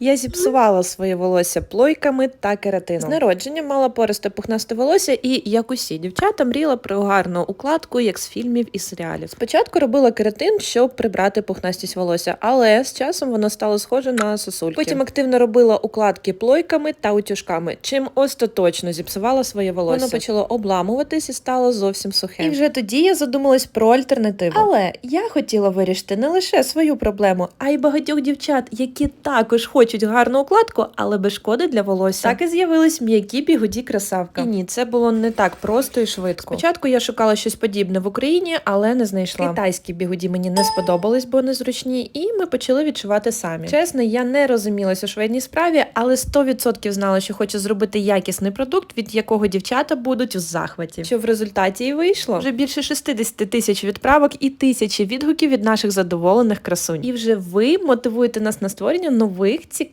Я зіпсувала своє волосся плойками та кератином. З народження мала пористе пухнасте волосся і, як усі дівчата, мріяла про гарну укладку, як з фільмів і серіалів. Спочатку робила кератин, щоб прибрати пухнастість волосся, але з часом воно стало схоже на сосульки. Потім активно робила укладки плойками та утюжками, чим остаточно зіпсувала своє волосся. Воно почало обламуватись і стало зовсім сухе. І вже тоді я задумалась про альтернативу. Але я хотіла вирішити не лише свою проблему, а й багатьох дівчат, які також хочуть гарну укладку, але без шкоди для волосся. Так і з'явились м'які бігуді красавка. І ні, це було не так просто і швидко. Спочатку я шукала щось подібне в Україні, але не знайшла. Китайські бігуді мені не сподобались, бо незручні, і ми почали відчувати самі. Чесно, я не розумілася у швейній справі, але 100% знала, що хочу зробити якісний продукт, від якого дівчата будуть в захваті. Що в результаті і вийшло. Вже більше 60 тисяч відправок і тисячі відгуків від наших задоволених красунь. І вже ви мотивуєте нас на створення нових